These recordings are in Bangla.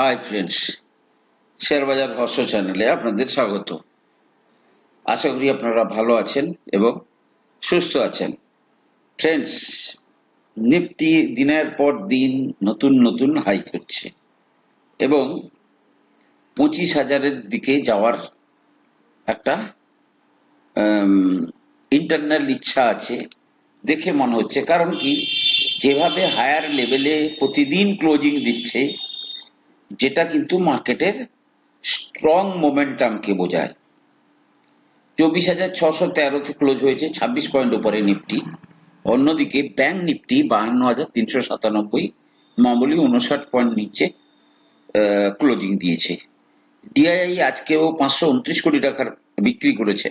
হাই ফ্রেন্ডস শেয়ার বাজার হর্ষ চ্যানেলে আপনাদের স্বাগত। আশা করি আপনারা ভালো আছেন এবং সুস্থ আছেন। ফ্রেন্ডস নিফটি দিনের পর দিন নতুন নতুন হাই করছে এবং পঁচিশ হাজারের দিকে যাওয়ার একটা ইন্টারনাল ইচ্ছা আছে দেখে মনে হচ্ছে। কারণ কি? যেভাবে হায়ার লেভেলে প্রতিদিন ক্লোজিং দিচ্ছে যেটা কিন্তু মার্কেটের স্ট্রং মোমেন্টামকে বোঝায়। চব্বিশ হাজার ছশো তেরোতে ক্লোজ হয়েছে, ছাব্বিশ পয়েন্ট উপরে নিফটি। অন্যদিকে ব্যাংক নিফটি বাহান্ন হাজার তিনশো সাতানব্বই, মামুলি উনষাট পয়েন্ট নিচে ক্লোজিং দিয়েছে। ডিআইআই আজকেও পাঁচশো উনত্রিশ কোটি টাকার বিক্রি করেছে।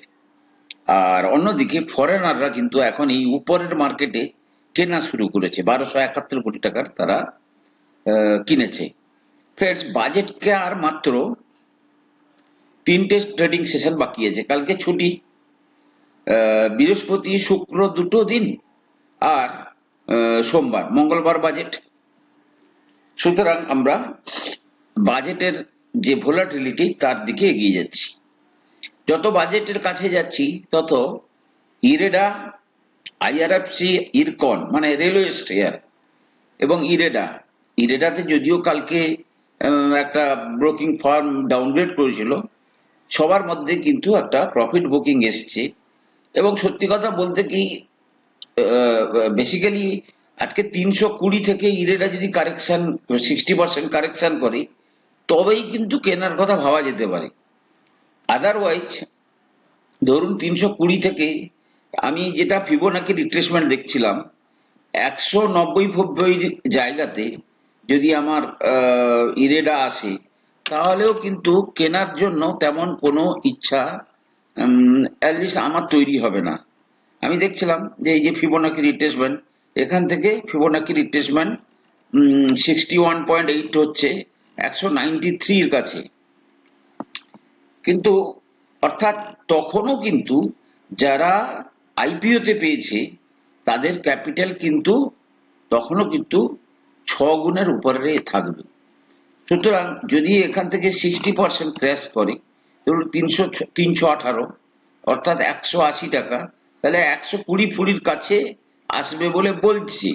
আর অন্যদিকে ফরেনাররা কিন্তু এখন এই উপরের মার্কেটে কেনা শুরু করেছে। বারোশো একাত্তর কোটি টাকার তারা কিনেছে। ফ্রেন্ডস বাজেটকে আর মাত্র তিনটে ট্রেডিং সেশন বাকি আছে। কালকে ছুটি। বৃহস্পতি, শুক্র দুটো দিন আর সোমবার। মঙ্গলবার বাজেট সুতরাং আমরা বাজেটের যে ভোলাটিলিটি তার দিকে এগিয়ে যাচ্ছি। যত বাজেটের কাছে যাচ্ছি, তত ইরেডা আইআরএফসি ইরকন মানে রেলওয়ে স্টেয়ার এবং ইরেডা ইরেডাতে যদিও কালকে একটা ব্রোকিং ফার্ম ডাউনগ্রেড করেছিল। সবার মধ্যে কিন্তু একটা প্রফিট বুকিং এসছে। এবং সত্যি কথা বলতে কি বেসিক্যালি আজকে তিনশো কুড়ি থেকে ইরেডা যদি কারেকশন সিক্সটি পার্সেন্ট কারেকশন করে, তবেই কিন্তু কেনার কথা ভাবা যেতে পারে। আদারওয়াইজ ধরুন তিনশো কুড়ি থেকে আমি যেটা ফিবোনাকি রিট্রেসমেন্ট দেখছিলাম, একশো নব্বই ফব্বই জায়গাতে যদি আমার ইরেডা আসে, তাহলেও কিন্তু কেনার জন্য তেমন কোনো ইচ্ছা অ্যাটলিস্ট আমার তৈরি হবে না। আমি দেখছিলাম যে এই যে ফিবোনাকি রিট্রেসমেন্ট এখান থেকে Fibonacci retracement sixty one point eight হচ্ছে, একশো নাইনটি থ্রির কাছে। কিন্তু, অর্থাৎ তখনও কিন্তু যারা আইপিওতে পেয়েছে, তাদের ক্যাপিটাল কিন্তু তখনও কিন্তু ছ গুণের উপরে থাকবে। সুতরাং যদি এখান থেকে সিক্সটি পার্সেন্ট ক্র্যাশ করে, ধরুন তিনশো তিনশো আঠারো, অর্থাৎ একশো আশি টাকা, তাহলে একশো কুড়ি ফুড়ির কাছে আসবে বলে বলছি।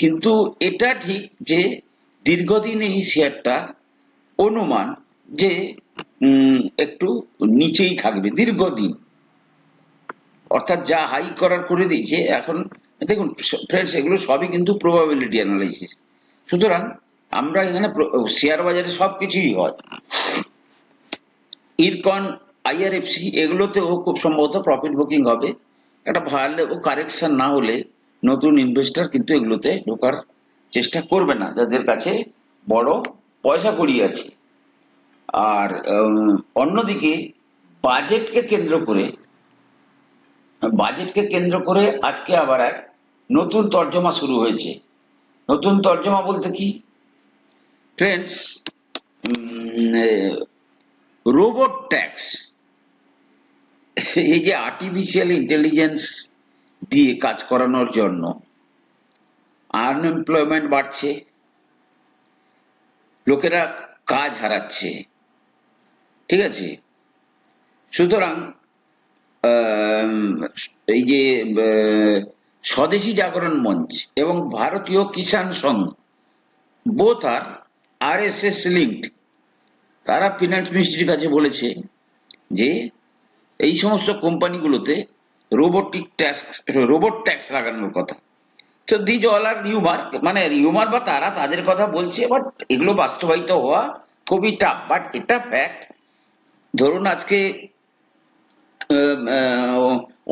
কিন্তু এটা ঠিক যে দীর্ঘদিন এই শেয়ারটা অনুমান যে একটু নিচেই থাকবে, দীর্ঘদিন। অর্থাৎ যা হাই করার করে দিয়েছে, এখন দেখুন ফ্রেন্ডস এগুলো সবই কিন্তু প্রবাবিলিটি অ্যানালাইসিস সুতরাং আমরা এখানে শেয়ার বাজারে সব কিছুই হয়। ইরকন আইআরএফসি এগুলোতেও খুব সম্ভবত প্রফিট বুকিং হবে। একটা ভালো ও কারেকশন না হলে নতুন ইনভেস্টার কিন্তু এগুলোতে ঢোকার চেষ্টা করবে না, যাদের কাছে বড় পয়সা কড়ি আছে। আর অন্যদিকে বাজেটকে কেন্দ্র করে বাজেটকে কেন্দ্র করে আজকে আবার এক নতুন তর্জমা শুরু হয়েছে। নতুন তর্জমা বলতে কি? ফ্রেন্ডস রোবট ট্যাক্স এই যে আর্টিফিশিয়াল ইন্টেলিজেন্স দিয়ে কাজ করানোর জন্য আনএমপ্লয়মেন্ট বাড়ছে, লোকেরা কাজ হারাচ্ছে, ঠিক আছে? সুতরাং এই যে স্বদেশী জাগরণ মঞ্চ এবং Bharatiya Kisan Sangh. Both R R S S linked তারা ফিনান্স মিনিস্ট্রির কাছে বলেছে যে, এই সমস্ত কোম্পানিগুলোতে রোবোটিক ট্যাক্স রোবট ট্যাক্স লাগানোর কথা। তো দিজ অল আর রিউমার মানে রিউমার বা তারা তাদের কথা বলছে বাট এগুলো বাস্তবায়িত হওয়া খুবই টাফ বাট এটা ফ্যাক্ট ধরুন আজকে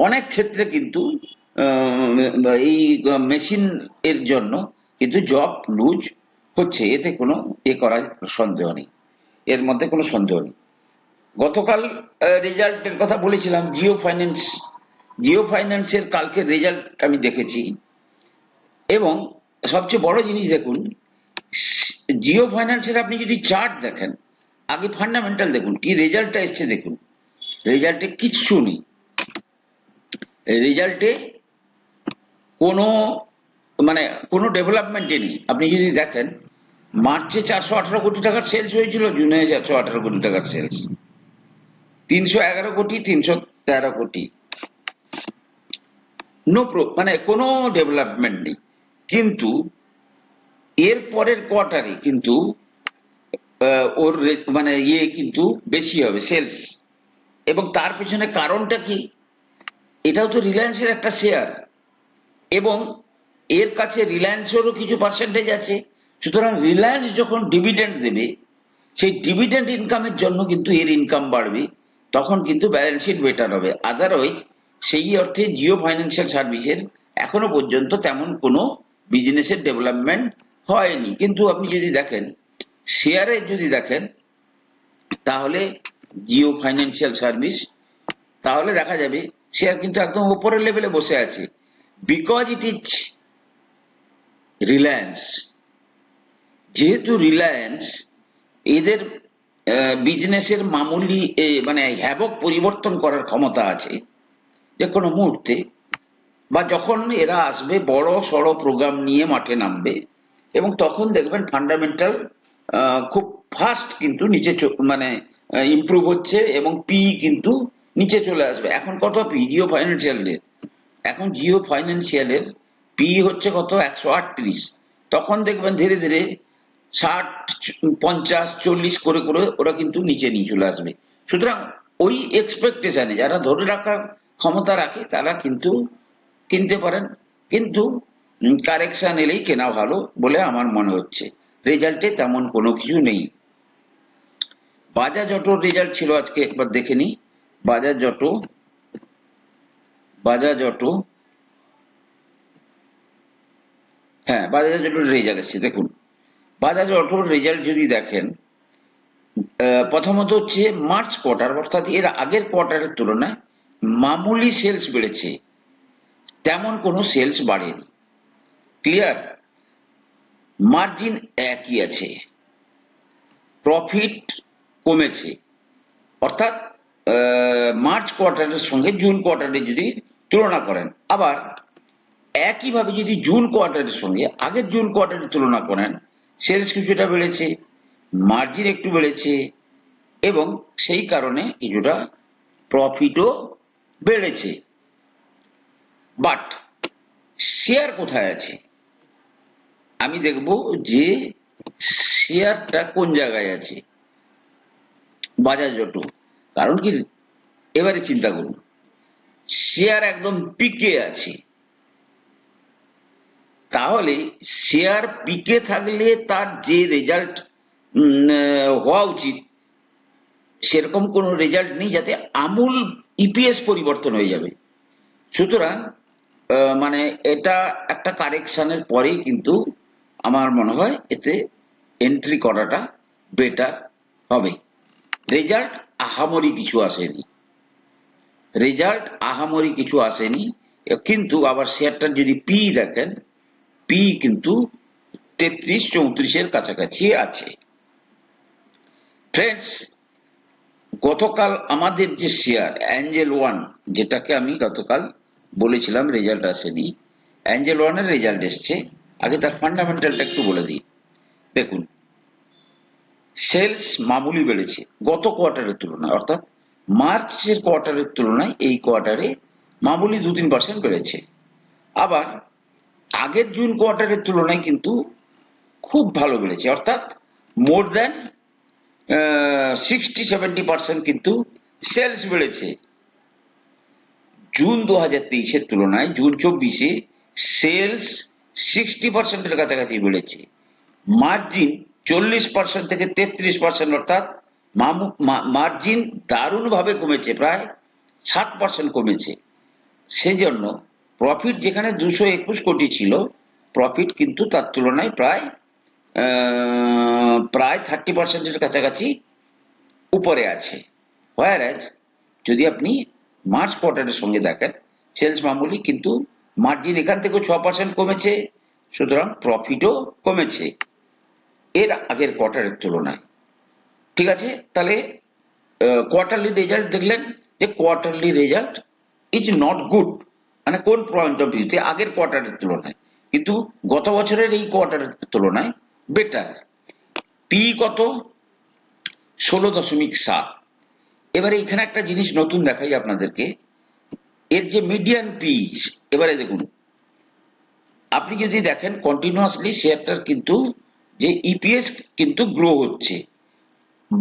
অনেক ক্ষেত্রে কিন্তু এই মেশিন এর জন্য কিন্তু জব লুজ হচ্ছে। এতে কোনো এ করার সন্দেহ নেই। এর মধ্যে কোনো সন্দেহ নেই। গতকাল রেজাল্টের কথা বলেছিলাম। জিও ফাইন্যান্স জিও ফাইন্যান্সের কালকে রেজাল্ট আমি দেখেছি। এবং সবচেয়ে বড় জিনিস দেখুন জিও ফাইন্যান্সের আপনি যদি চার্ট দেখেন, আগে ফান্ডামেন্টাল দেখুন, কি রেজাল্টটা এসছে দেখুন। রেজাল্টে কিচ্ছু নেই। রেজাল্টে কোনো মানে কোনো ডেভেলপমেন্টে নেই। আপনি যদি দেখেন, মার্চে চারশো আঠারো কোটি টাকার সেলস হয়েছিল, জুনে চারশো আঠারো কোটি টাকার সেলস তিনশো এগারো কোটি, তিনশো তেরো কোটি। নো প্রো মানে কোনো ডেভেলপমেন্ট নেই। কিন্তু এর পরের কোয়ার্টারে কিন্তু ওর মানে ইয়ে কিন্তু বেশি হবে সেলস এবং তার পেছনে কারণটা কি? এটাও তো রিলায়েন্সের একটা শেয়ার এবং এর কাছে রিলায়েন্সেরও কিছু পার্সেন্টেজ আছে। সুতরাং রিলায়েন্স যখন ডিভিডেন্ড দেবে, সেই ডিভিডেন্ড ইনকামের জন্য কিন্তু এর ইনকাম বাড়বে, তখন কিন্তু ব্যালেন্স শিট বেটার হবে। আদারওয়াইজ সেই অর্থে জিও ফাইন্যান্সিয়াল সার্ভিসের এখনও পর্যন্ত তেমন কোনো বিজনেসের ডেভেলপমেন্ট হয়নি। কিন্তু আপনি যদি দেখেন শেয়ারে যদি দেখেন, তাহলে জিও ফাইন্যান্সিয়াল সার্ভিস তাহলে দেখা যাবে শেয়ার কিন্তু একদম উপরের লেভেলে বসে আছে। বিকজ ইট ইজ রিলায়েন্স যেহেতু রিলায়েন্স এদের বিজনেসের মামুলি মানে হ্যাবক পরিবর্তন করার ক্ষমতা আছে। যে কোনো মুহূর্তে, বা যখন এরা আসবে, বড় সড়ো প্রোগ্রাম নিয়ে মাঠে নামবে, এবং তখন দেখবেন ফান্ডামেন্টাল খুব ফাস্ট কিন্তু নিচে মানে ইমপ্রুভ হচ্ছে, এবং পি কিন্তু নিচে চলে আসবে। এখন কত পি জিও ফাইন্যান্সিয়ালের এখন জিও ফাইন্যান্সিয়ালের পি হচ্ছে কত? একশো আটত্রিশ। তখন দেখবেন ধীরে ধীরে ষাট, পঞ্চাশ, চল্লিশ করে করে ওরা কিন্তু নিচে নিয়ে চলে আসবে। সুতরাং ওই এক্সপেকটেশনে যারা ধরে রাখার ক্ষমতা রাখে, তারা কিন্তু কিনতে পারেন। কিন্তু কারেকশন এলেই কেনা ভালো বলে আমার মনে হচ্ছে। রেজাল্টে তেমন কোনো কিছু নেই। বাজাজ অটোর রেজাল্ট ছিল আজকে একবার দেখে নি বাজাজ অটো বাজাজ অটো। হ্যাঁ বাজাজ অটোর রেজাল্ট এসছে, দেখুন। বাজাজ অটোর রেজাল্ট যদি দেখেন প্রথমত হচ্ছে মার্চ কোয়ার্টার অর্থাৎ এর আগের কোয়ার্টারের তুলনায় মামুলি সেলস বেড়েছে। তেমন কোনো সেলস বাড়েনি। ক্লিয়ার মার্জিন একই আছে। প্রফিট কমেছে। অর্থাৎ মার্চ কোয়ার্টারের সঙ্গে জুন কোয়ার্টারে যদি তুলনা করেন। আবার একইভাবে যদি জুন কোয়ার্টারের সঙ্গে আগের জুন কোয়ার্টারের তুলনা করেন, সেলস কিছুটা বেড়েছে, মার্জিন একটু বেড়েছে এবং সেই কারণে কিছুটা প্রফিটও বেড়েছে। বাট শেয়ার কোথায় আছে? আমি দেখব যে শেয়ারটা কোন জায়গায় আছে? বাজাজ অটো কারণ কি? এবারে চিন্তা করুন। শেয়ার একদম পিকে আছে। তাহলে শেয়ার পিকে থাকলে তার যে রেজাল্ট হওয়া উচিত, সেরকম কোনো রেজাল্ট নেই যাতে আমূল ইপিএস পরিবর্তন হয়ে যাবে। সুতরাং মানে এটা একটা কারেকশনের পরেই কিন্তু আমার মনে হয় এতে এন্ট্রি করাটা বেটার হবে। রেজাল্ট আহামরি কিছু আসেনি। রেজাল্ট আহামরি কিছু আসেনি। কিন্তু আবার শেয়ারটার যদি পি দেখেন পি কিন্তু তেত্রিশ, চৌত্রিশের কাছাকাছি আছে। ফ্রেন্ডস গতকাল আমাদের যে শেয়ার অ্যাঞ্জেল ওয়ান যেটাকে আমি গতকাল বলেছিলাম রেজাল্ট আসেনি অ্যাঞ্জেল ওয়ানের রেজাল্ট এসছে। আগে তার ফান্ডামেন্টালটা একটু বলে দিই। দেখুন সেলস মামুলি বেড়েছে গত কোয়ার্টারের তুলনায়, অর্থাৎ মার্চের কোয়ার্টারের তুলনায় এই কোয়ার্টারে মামুলি দু তিন পার্সেন্ট বেড়েছে। আবার আগের জুন কোয়ার্টারের তুলনায় কিন্তু খুব ভালো বেড়েছে। অর্থাৎ more than sixty seventy percent কিন্তু সেলস বেড়েছে। জুন দু হাজার তেইশের তুলনায়, জুন চব্বিশে সেলস সিক্সটি পার্সেন্টের কাছাকাছি বেড়েছে। মার্জিন চল্লিশ পার্সেন্ট থেকে তেত্রিশ পার্সেন্ট অর্থাৎ মার্জিন দারুণভাবে কমেছে, প্রায় সাত পার্সেন্ট কমেছে। সেজন্য প্রফিট যেখানে দুশো একুশ কোটি ছিল প্রফিট কিন্তু তার তুলনায় প্রায় প্রায় থার্টি পার্সেন্টের কাছাকাছি উপরে আছে। হোয়ারাজ যদি আপনি মার্চ কোয়ার্টারের সঙ্গে দেখেন সেলস মামুলি কিন্তু মার্জিন এখান থেকেও ছ পার্সেন্ট কমেছে, সুতরাং প্রফিটও কমেছে। এর আগের কোয়ার্টারের তুলনায়। ঠিক আছে? তাহলে কোয়ার্টারলি রেজাল্ট দেখলেন যে quarterly result is not good মানে কোন পয়েন্ট অফ ভিউতে আগের কোয়ার্টারের তুলনায়। কিন্তু গত বছরের এই কোয়ার্টারের তুলনায় বেটার পি কত? ষোলো দশমিক সাত। এবারে এখানে একটা জিনিস নতুন দেখাই আপনাদেরকে। এর যে মিডিয়ান পি এবারে দেখুন। আপনি যদি দেখেন কন্টিনিউয়াসলি শেয়ারটার কিন্তু যে ইপিএস কিন্তু গ্রো হচ্ছে।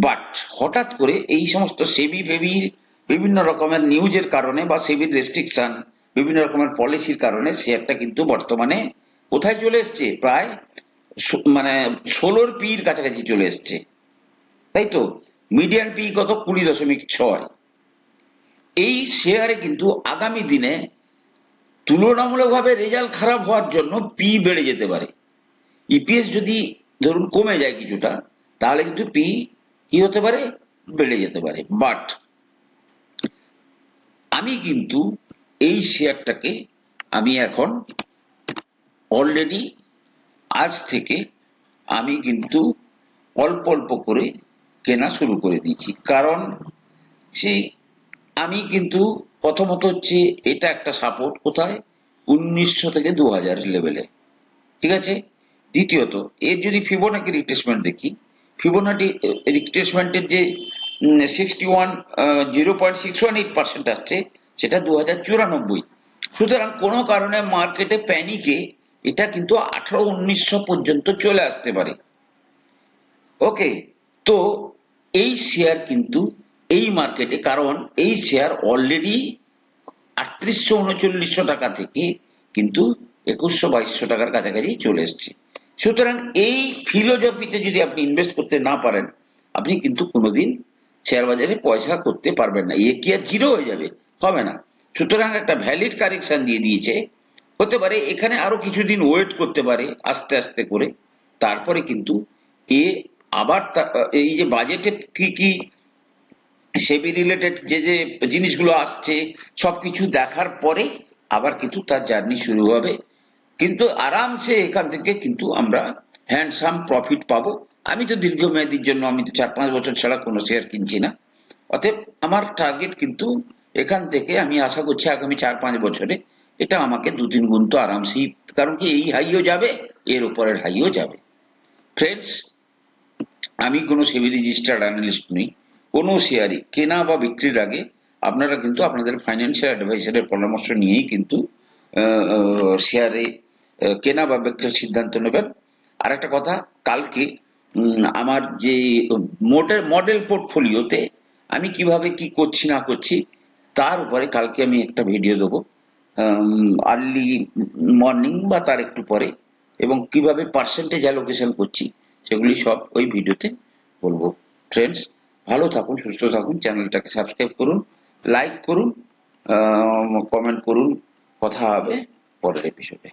বাট হঠাৎ করে এই সমস্ত সেবি ফেবি বিভিন্ন রকমের নিউজের কারণে বা সেবির রেস্ট্রিকশন বিভিন্ন রকমের পলিসির কারণে শেয়ারটা কিন্তু বর্তমানে কোথায় চলে এসছে? প্রায় মানে ষোলোর পির কাছাকাছি চলে এসছে। তাই তো? মিডিয়ান পি কত? কুড়ি দশমিক ছয়। এই শেয়ারে কিন্তু আগামী দিনে তুলনামূলকভাবে রেজাল্ট খারাপ হওয়ার জন্য পি বেড়ে যেতে পারে। ইপিএস যদি ধরুন কমে যায় কিছুটা, তাহলে কিন্তু পি কি হতে পারে? বেড়ে যেতে পারে। বাট আমি কিন্তু এই শেয়ারটাকে আমি এখন অলরেডি আজ থেকে আমি কিন্তু অল্প অল্প করে কেনা শুরু করে দিয়েছি। কারণ সে আমি কিন্তু প্রথমত হচ্ছে এটা একটা সাপোর্ট কোথায়? উনিশশো থেকে দু হাজার লেভেলে ঠিক আছে? দ্বিতীয়ত, এর যদি ফিবোনাকি রিট্রেসমেন্ট দেখি ফিবোনাটি রিট্রেসমেন্টের যে sixty one zero point six one eight percent আসছে, সেটা দু হাজার চুরানব্বই। সুতরাং কোনো কারণে মার্কেটে প্যানিকে এটা কিন্তু আঠারো উনিশশো পর্যন্ত চলে আসতে পারে। ওকে তো এই শেয়ার কিন্তু এই মার্কেটে, কারণ এই শেয়ার অলরেডি আটত্রিশশো উনচল্লিশশো টাকা থেকে কিন্তু একুশশো বাইশশো টাকার কাছাকাছি চলে এসছে। সুতরাং এই ফিলোজফিতে যদি আপনি ইনভেস্ট করতে না পারেন, আপনি কিন্তু কোনোদিন শেয়ার বাজারে পয়সা করতে পারবেন না। এ কি আর জিরো হয়ে যাবে? হবে না। সুতরাং একটা ভ্যালিড কারেকশন দিয়ে দিয়েছে। হতে পারে এখানে আরও কিছুদিন ওয়েট করতে পারে, আস্তে আস্তে করে। তারপরে কিন্তু এ আবার এই যে বাজেটে কি কি সেবি রিলেটেড যে যে জিনিসগুলো আসছে, সবকিছু দেখার পরে আবার কিন্তু তার জার্নি শুরু হবে। কিন্তু আরামসে এখান থেকে কিন্তু আমরা হ্যান্ডসাম প্রফিট পাবো। আমি তো দীর্ঘমেয়াদীর জন্য, আমি তো চার পাঁচ বছর ছাড়া কোনো শেয়ার কিনছি না। অতএব আমার টার্গেট কিন্তু এখান থেকে আমি আশা করছি আগামী চার পাঁচ বছরে এটা আমাকে দু তিন গুণ তো আরামসেই, কারণ কি এই হাইও যাবে, এর উপরের হাইও যাবে। ফ্রেন্ডস আমি কোনো সেবি রেজিস্টার্ড অ্যানালিস্ট নই। কোনো শেয়ারই কেনা বা বিক্রির আগে আপনারা কিন্তু আপনাদের ফাইন্যান্সিয়াল অ্যাডভাইসারের পরামর্শ নিয়েই কিন্তু শেয়ারে কেনা বা বিক্রির সিদ্ধান্ত নেবেন। আর একটা কথা, কালকে আমার যে মোটের মডেল পোর্টফোলিওতে আমি কীভাবে কি করছি না করছি, তার উপরে কালকে আমি একটা ভিডিও দেবো। আর্লি মর্নিং বা তার একটু পরে, এবং কীভাবে পার্সেন্টেজ অ্যালোকেশন করছি, সেগুলি সব ওই ভিডিওতে বলব। ফ্রেন্ডস ভালো থাকুন, সুস্থ থাকুন, চ্যানেলটাকে সাবস্ক্রাইব করুন লাইক করুন কমেন্ট করুন। কথা হবে পরের এপিসোডে